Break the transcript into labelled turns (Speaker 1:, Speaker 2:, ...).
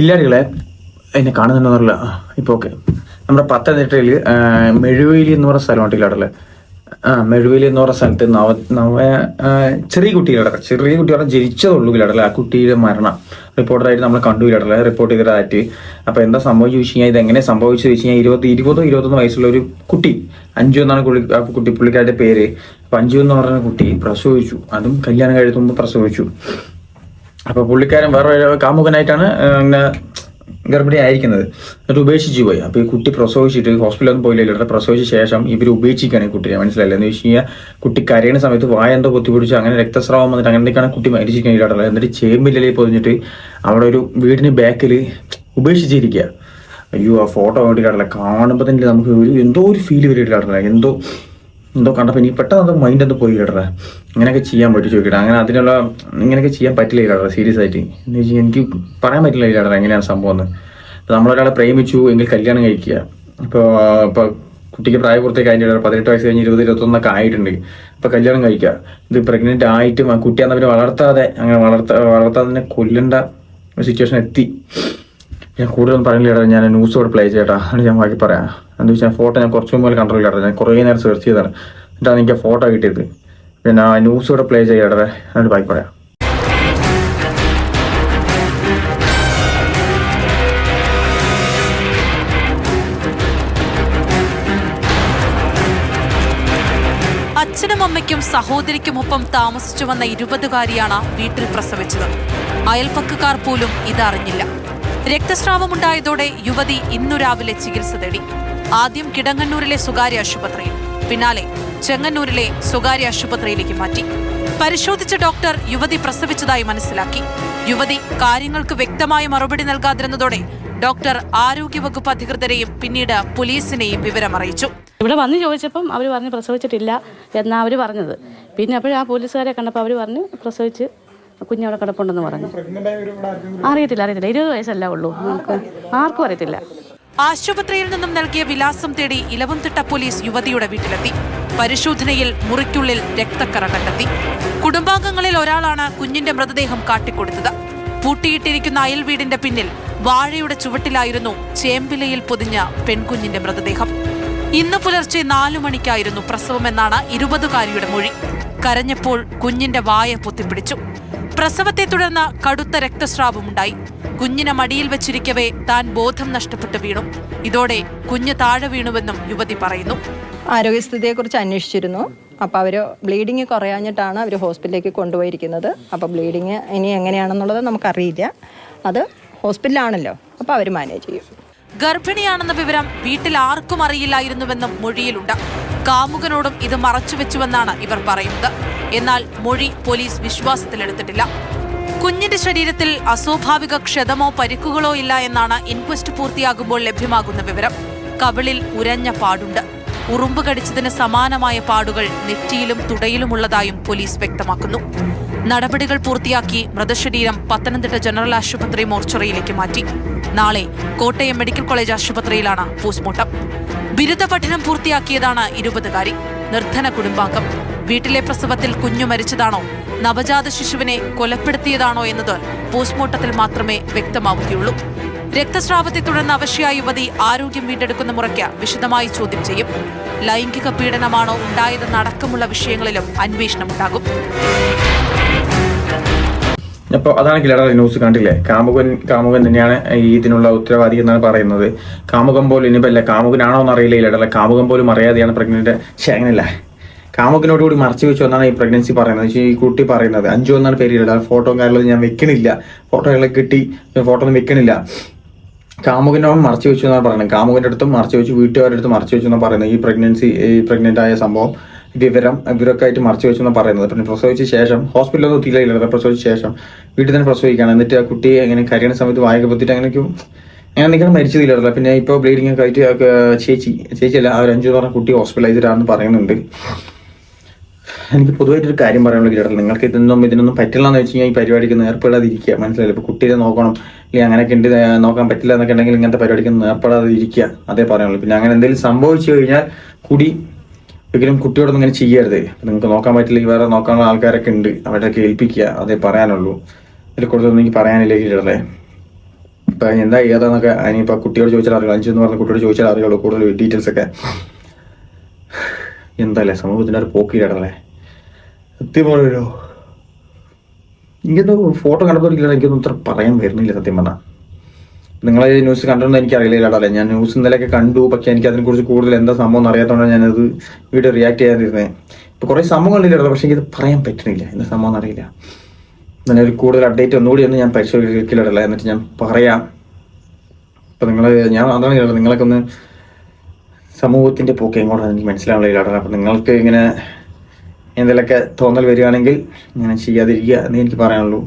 Speaker 1: ഇല്ലാടികളെ എന്നെ കാണുന്നുണ്ടെന്നറിയില്ല ഇപ്പൊ ഓക്കെ. നമ്മുടെ പത്തനംതിട്ടയിൽ മെഴുവേലി എന്ന് പറഞ്ഞ സ്ഥലമാണ് ഇല്ലാടല്ലേ ആ മെഴുവേലി എന്ന് പറഞ്ഞ സ്ഥലത്ത് നവ നവ ചെറിയ കുട്ടികളടക്കം ചെറിയ കുട്ടികളെ ജനിച്ചതുള്ളൂ ഇല്ലാടല്ലേ ആ കുട്ടിയുടെ മരണം. റിപ്പോർട്ടറായിട്ട് നമ്മൾ കണ്ടു ഇല്ലാടല്ലേ റിപ്പോർട്ട് ചെയ്തതായിട്ട്. അപ്പൊ എന്താ സംഭവിച്ചു ചോദിച്ചു കഴിഞ്ഞാൽ ഇതെങ്ങനെ സംഭവിച്ചു ചോദിച്ചു കഴിഞ്ഞാൽ ഇരുപത് ഇരുപതോ ഇരുപത്തൊന്ന് വയസ്സുള്ള ഒരു കുട്ടി അഞ്ചു എന്നാണ് കുട്ടി പുള്ളിക്കാരുടെ പേര്. അപ്പൊ അഞ്ചു എന്ന് പറഞ്ഞ കുട്ടി പ്രസവിച്ചു. അതും കല്യാണം കഴിയുമ്പോൾ പ്രസവിച്ചു. അപ്പൊ പുള്ളിക്കാരൻ വേറെ കാമുകനായിട്ടാണ് ഇങ്ങനെ ഗർഭിണി ആയിരിക്കുന്നത്. എന്നിട്ട് ഉപേക്ഷിച്ച് പോയി. അപ്പൊ ഈ കുട്ടി പ്രസവിച്ചിട്ട് ഹോസ്പിറ്റലൊന്നും പോയില്ല ഇവിടെ പ്രസവിച്ച ശേഷം ഇവർ ഉപേക്ഷിക്കുകയാണ് ഈ കുട്ടിയെ മനസ്സിലായില്ല? എന്ന് വെച്ച് കഴിഞ്ഞാൽ കുട്ടി കരയുന്ന സമയത്ത് വായ എന്തോ പൊത്തിപ്പിടിച്ച് അങ്ങനെ രക്തസ്രാവം വന്നിട്ട് അങ്ങനെയൊക്കെയാണ് കുട്ടി മരിച്ചിരിക്കുന്നത് എന്നിട്ട് ചേമ്പില്ലേ പൊതിഞ്ഞിട്ട് അവിടെ ഒരു വീടിന് ബാക്കിൽ ഉപേക്ഷിച്ചിരിക്കുക. അയ്യോ ആ ഫോട്ടോ വേണ്ടിയിട്ടാണല്ലോ കാണുമ്പോൾ തന്നെ നമുക്ക് എന്തോ ഒരു ഫീൽ വരികയാണല്ലോ എന്തോ എന്തോ കണ്ടപ്പോൾ ഇനി പെട്ടെന്ന് മൈൻഡ് ഒന്ന് പോയി ഇടറ ഇങ്ങനെയൊക്കെ ചെയ്യാൻ പറ്റും ചോദിക്കട്ടെ. അങ്ങനെ അതിനുള്ള ഇങ്ങനെയൊക്കെ ചെയ്യാൻ പറ്റില്ല കേട്ടോ സീരിയസ് ആയിട്ട്. എന്ന് വെച്ചാൽ എനിക്ക് പറയാൻ പറ്റില്ല കേട്ടോ എങ്ങനെയാണ് സംഭവം എന്ന്. നമ്മളൊരാളെ പ്രേമിച്ചു എങ്കിൽ കല്യാണം കഴിക്കുക. ഇപ്പോൾ ഇപ്പോൾ കുട്ടിക്ക് പ്രായപൂർത്തി കഴിഞ്ഞിട്ട് പതിനെട്ട് വയസ്സ് കഴിഞ്ഞ് ഇരുപത് ഇരുപത്തൊന്നൊക്കെ ആയിട്ടുണ്ട്. അപ്പോൾ കല്യാണം കഴിക്കുക. ഇത് പ്രഗ്നന്റ് ആയിട്ടും ആ കുട്ടി അന്നവരെ വളർത്താതെ അങ്ങനെ വളർത്ത വളർത്താതെ കൊല്ലേണ്ട സിറ്റുവേഷൻ എത്തി. ഞാൻ കൂടുതലൊന്നും പറയുന്നില്ല ഞാൻ ന്യൂസോട് പ്ലേ ചെയ്യട്ടാ ഞാൻ ബാക്കി പറയാം. എന്താ വെച്ചാൽ ഫോട്ടോ ഞാൻ കുറച്ച് മുമ്പ് ചെയ്യട്ടെ ഞാൻ കുറേ നേരം സെർച്ച് ചെയ്തതാണ്. എന്നിട്ടാണ് എനിക്ക് ഫോട്ടോ കിട്ടിയത്. പിന്നെ ആ ന്യൂസ് ന്യൂസോടെ പ്ലേ ചെയ്യട്ടെ എന്നിട്ട് ബാക്കി പറയാം
Speaker 2: അച്ഛനും അമ്മയ്ക്കും സഹോദരിക്കുമൊപ്പം താമസിച്ചു വന്ന ഇരുപതുകാരിയാണ് വീട്ടിൽ പ്രസവിച്ചത്. അയൽപ്പക്കക്കാർ പോലും ഇതറിഞ്ഞില്ല. രക്തസ്രാവമുണ്ടായതോടെ യുവതി ഇന്നു രാവിലെ ചികിത്സ തേടി. ആദ്യം കിടങ്ങന്നൂരിലെ സ്വകാര്യ ആശുപത്രിയിൽ പിന്നാലെ ചെങ്ങന്നൂരിലെ സ്വകാര്യ ആശുപത്രിയിലേക്ക് മാറ്റി. പരിശോധിച്ച ഡോക്ടർ യുവതി പ്രസവിച്ചതായി മനസ്സിലാക്കി. യുവതി കാര്യങ്ങൾക്ക് വ്യക്തമായ മറുപടി നൽകാതിരുന്നതോടെ ഡോക്ടർ ആരോഗ്യവകുപ്പ് അധികൃതരെയും പിന്നീട് പോലീസിനെയും വിവരം അറിയിച്ചു
Speaker 3: ഇവിടെ വന്ന് ചോദിച്ചപ്പം അവർ പറഞ്ഞ് പ്രസവിച്ചിട്ടില്ല എന്നാ അവർ പറഞ്ഞത്. പിന്നെ അപ്പോഴും ആ പോലീസുകാരെ കണ്ടപ്പോൾ അവർ പറഞ്ഞ് പ്രസവിച്ച് കുഞ്ഞവിടെ കിടപ്പുണ്ടെന്ന് പറഞ്ഞു. അറിയത്തില്ല അറിയത്തില്ല. ഇരുപത് വയസ്സല്ല ഉള്ളൂ. നമുക്ക് ആർക്കും അറിയത്തില്ല.
Speaker 2: ആശുപത്രിയിൽ നിന്നും നൽകിയ വിലാസം തേടി ഇലവംതിട്ട പോലീസ് യുവതിയുടെ വീട്ടിലെത്തി. പരിശോധനയിൽ മുറിക്കുള്ളിൽ രക്തക്കറ കണ്ടെത്തി. കുടുംബാംഗങ്ങളിൽ ഒരാളാണ് കുഞ്ഞിന്റെ മൃതദേഹം കാട്ടിക്കൊടുത്തത്. പൂട്ടിയിട്ടിരിക്കുന്ന അയൽ വീടിന്റെ പിന്നിൽ വാഴയുടെ ചുവട്ടിലായിരുന്നു ചേമ്പിലയിൽ പൊതിഞ്ഞ പെൺകുഞ്ഞിന്റെ മൃതദേഹം. ഇന്ന് പുലർച്ചെ നാലു മണിക്കായിരുന്നു പ്രസവമെന്നാണ് ഇരുപതുകാരിയുടെ മൊഴി. കരഞ്ഞപ്പോൾ കുഞ്ഞിന്റെ വായ പൊത്തിപ്പിടിച്ചു. പ്രസവത്തെ തുടർന്ന് കടുത്ത രക്തസ്രാവമുണ്ടായി. കുഞ്ഞിനെ മടിയിൽ വെച്ചിരിക്കവേ താൻ ബോധം നഷ്ടപ്പെട്ടു വീണു. ഇതോടെ കുഞ്ഞ് താഴെ വീണുവെന്നും യുവതി പറയുന്നു.
Speaker 4: ആരോഗ്യസ്ഥിതിയെക്കുറിച്ച് അന്വേഷിച്ചിരുന്നു. അപ്പോൾ അവർ ബ്ലീഡിങ് കുറയാഞ്ഞിട്ടാണ് അവർ ഹോസ്പിറ്റലിലേക്ക് കൊണ്ടുപോയിരിക്കുന്നത്. അപ്പോൾ ബ്ലീഡിങ് ഇനി എങ്ങനെയാണെന്നുള്ളത് നമുക്കറിയില്ല. അത് ഹോസ്പിറ്റലാണല്ലോ. അപ്പോൾ അവർ മാനേജ് ചെയ്യും.
Speaker 2: ഗർഭിണിയാണെന്ന വിവരം വീട്ടിൽ ആർക്കും അറിയില്ലായിരുന്നുവെന്നും മൊഴിയിലുണ്ട്. കാമുകനോടും ഇത് മറച്ചുവെച്ചുവെന്നാണ് ഇവർ പറയുന്നത്. എന്നാൽ മൊഴി പോലീസ് വിശ്വാസത്തിലെടുത്തിട്ടില്ല. കുഞ്ഞിന്റെ ശരീരത്തിൽ അസ്വാഭാവിക ക്ഷതമോ പരിക്കുകളോ ഇല്ല എന്നാണ് ഇൻക്വസ്റ്റ് പൂർത്തിയാകുമ്പോൾ ലഭ്യമാകുന്ന വിവരം. കവിളിൽ ഉരഞ്ഞ പാടുണ്ട്. ഉറുമ്പ് കടിച്ചതിന് സമാനമായ പാടുകൾ നെറ്റിയിലും തുടയിലുമുള്ളതായും പോലീസ് വ്യക്തമാക്കുന്നു. നടപടികൾ പൂർത്തിയാക്കി മൃതശരീരം പത്തനംതിട്ട ജനറൽ ആശുപത്രി മോർച്ചറിയിലേക്ക് മാറ്റി. നാളെ കോട്ടയം മെഡിക്കൽ കോളേജ് ആശുപത്രിയിലാണ് പോസ്റ്റ്മോർട്ടം. ബിരുദ പഠനം പൂർത്തിയാക്കിയതാണ് ഇരുപതുകാരി. നിർധന കുടുംബാംഗം. വീട്ടിലെ പ്രസവത്തിൽ കുഞ്ഞു മരിച്ചതാണോ നവജാത ശിശുവിനെ കൊലപ്പെടുത്തിയതാണോ എന്നത് പോസ്റ്റ്മോർട്ടത്തിൽ മാത്രമേ വ്യക്തമാവുകയുള്ളൂ. രക്തസ്രാവത്തെ തുടർന്ന് അവശയായ യുവതി ആരോഗ്യം വീണ്ടെടുക്കുന്ന മുറയ്ക്ക് വിശദമായി ചോദ്യം ചെയ്യും. ലൈംഗിക പീഡനമാണോ ഉണ്ടായതെന്നടക്കമുള്ള വിഷയങ്ങളിലും അന്വേഷണമുണ്ടാകും.
Speaker 1: അപ്പോൾ അതാണ് കിലട ന്യൂസ് കണ്ടില്ലേ? കാമുകൻ കാമുകൻ തന്നെയാണ് ഈ ഇതിനുള്ള ഉത്തരവാദി എന്നാണ് പറയുന്നത്. കാമുകൻ പോലും ഇനിയിപ്പോൾ അല്ല കാമുകനാണോ എന്ന് അറിയില്ല ഇല്ലടല്ല കാമുകൻ പോലും അറിയാതെയാണ് പ്രഗ്നന്റ് ശേഖനല്ല കാമുകനോട് കൂടി മറച്ചു വെച്ചു എന്നാണ് ഈ പ്രഗ്നൻസി പറയുന്നത്. ഈ കുട്ടി പറയുന്നത് അഞ്ചു എന്നാണ് പേര് ഇല്ലട ഫോട്ടോ കാര്യങ്ങളൊന്നും ഞാൻ വെക്കണില്ല. ഫോട്ടോകളെ കിട്ടി ഫോട്ടോ ഒന്നും വെക്കണില്ല. കാമുകനോട് മറച്ചു വെച്ചു എന്നാണ് പറയുന്നത്. കാമുകന്റെ അടുത്തും മറച്ചു വെച്ചു വീട്ടുകാരുടെ അടുത്ത് മറച്ചു വെച്ചു എന്നാണ് പറയുന്നത്. ഈ പ്രഗ്നൻസി ഈ പ്രഗ്നന്റ് ആയ സംഭവം വിവരം ഇവരൊക്കെ ആയിട്ട് മറച്ചു വെച്ചു എന്നാണ് പറയുന്നത്. പിന്നെ പ്രസവിച്ച ശേഷം ഹോസ്പിറ്റലൊന്നും എത്തിയില്ല പ്രസവിച്ച ശേഷം വീട്ടിൽ തന്നെ പ്രസവിക്കുകയാണ്. എന്നിട്ട് ആ കുട്ടിയെ എങ്ങനെ കരയുന്ന സമയത്ത് വായക പൊത്തിട്ട് അങ്ങനെയൊക്കെ അങ്ങനെ മരിച്ചു മരിച്ചതില്ല പിന്നെ ഇപ്പോൾ ബ്ലീഡിങ് ഒക്കെ ആയിട്ട് ചേച്ചി ചേച്ചി ചേച്ചിയല്ല ആ ഒരു അഞ്ചു പറഞ്ഞ കുട്ടി ഹോസ്പിറ്റലൈസ്ഡ് ആണെന്ന് പറയുന്നുണ്ട്. എനിക്ക് പൊതുവായിട്ടൊരു കാര്യം പറയാനുള്ള കേട്ടോ നിങ്ങൾക്ക് ഇതൊന്നും ഇതിനൊന്നും പറ്റില്ല എന്ന് വെച്ച് കഴിഞ്ഞാൽ ഈ പരിപാടിക്ക് നേർപ്പെടാതിരിക്കുക. മനസ്സിലായില്ല? ഇപ്പൊ കുട്ടിയെ നോക്കണം. അങ്ങനെയൊക്കെ ഉണ്ട് നോക്കാൻ പറ്റില്ല എന്നൊക്കെ ഉണ്ടെങ്കിൽ ഇങ്ങനത്തെ പരിപാടിക്ക് നേർപ്പെടാതിരിക്കുക. അതേ പറയാനുള്ളൂ പിന്നെ അങ്ങനെ എന്തെങ്കിലും സംഭവിച്ചു കഴിഞ്ഞാൽ കുടി. ഒരിക്കലും കുട്ടിയോടൊന്നും ഇങ്ങനെ ചെയ്യരുത്. നിങ്ങൾക്ക് നോക്കാൻ പറ്റില്ലെങ്കിൽ വേറെ നോക്കാനുള്ള ആൾക്കാരൊക്കെ ഉണ്ട്. അവരുടെയൊക്കെ ഏൽപ്പിക്കുക. അതേ പറയാനുള്ളൂ. അതിൽ കൂടുതലൊന്നും എനിക്ക് പറയാനില്ലേ ഇപ്പൊ എന്താ ഏതാന്നൊക്കെ അതിനിപ്പോ കുട്ടിയോട് ചോദിച്ചാൽ അറിയുള്ളൂ. അഞ്ചു എന്ന് പറഞ്ഞ കുട്ടിയോട് ചോദിച്ചാൽ അറിയുള്ളൂ കൂടുതൽ ഡീറ്റെയിൽസ് ഒക്കെ. എന്തല്ലേ സമൂഹത്തിന്റെ ഒരു പോക്കിയിടല്ലേ സത്യം എനിക്കൊന്നും ഫോട്ടോ കണ്ടപ്പോഴേക്കില്ല എനിക്കൊന്നും ഇത്ര പറയാൻ വരുന്നില്ല സത്യം പറഞ്ഞാൽ നിങ്ങൾ ഈ ന്യൂസ് കണ്ടോന്ന് എനിക്ക് അറിയില്ല കേട്ടോ ഞാൻ ന്യൂസ് ഇന്നലെയൊക്കെ കണ്ടു പക്ഷേ എനിക്ക് അതിനെക്കുറിച്ച് കൂടുതൽ എന്താ സംഭവം എന്ന് അറിയാത്തതുകൊണ്ടാണ് ഞാനത് വീഡിയോ റിയാക്ട് ചെയ്യാതിരുന്നത് ഇപ്പൊ കുറെ സംഭവങ്ങളില്ല പക്ഷെ എനിക്കത് പറയാൻ പറ്റുന്നില്ല. എന്താ സംഭവം എന്നറിയില്ല ഒരു കൂടുതൽ അപ്ഡേറ്റ് ഒന്നുകൂടി ഒന്ന് ഞാൻ പരിശോധിക്കില്ലടല്ല എന്നിട്ട് ഞാൻ പറയാം. ഇപ്പം നിങ്ങൾ ഞാൻ അതാണ് കേട്ടത് നിങ്ങളൊക്കെ ഒന്ന് സമൂഹത്തിന്റെ പോക്ക് എങ്ങോട്ടാണ് എനിക്ക് മനസ്സിലാവില്ല അപ്പൊ നിങ്ങൾക്ക് ഇങ്ങനെ എന്തെങ്കിലുമൊക്കെ തോന്നൽ വരികയാണെങ്കിൽ ഇങ്ങനെ ചെയ്യാതിരിക്കുക എന്ന് എനിക്ക് പറയാനുള്ളൂ.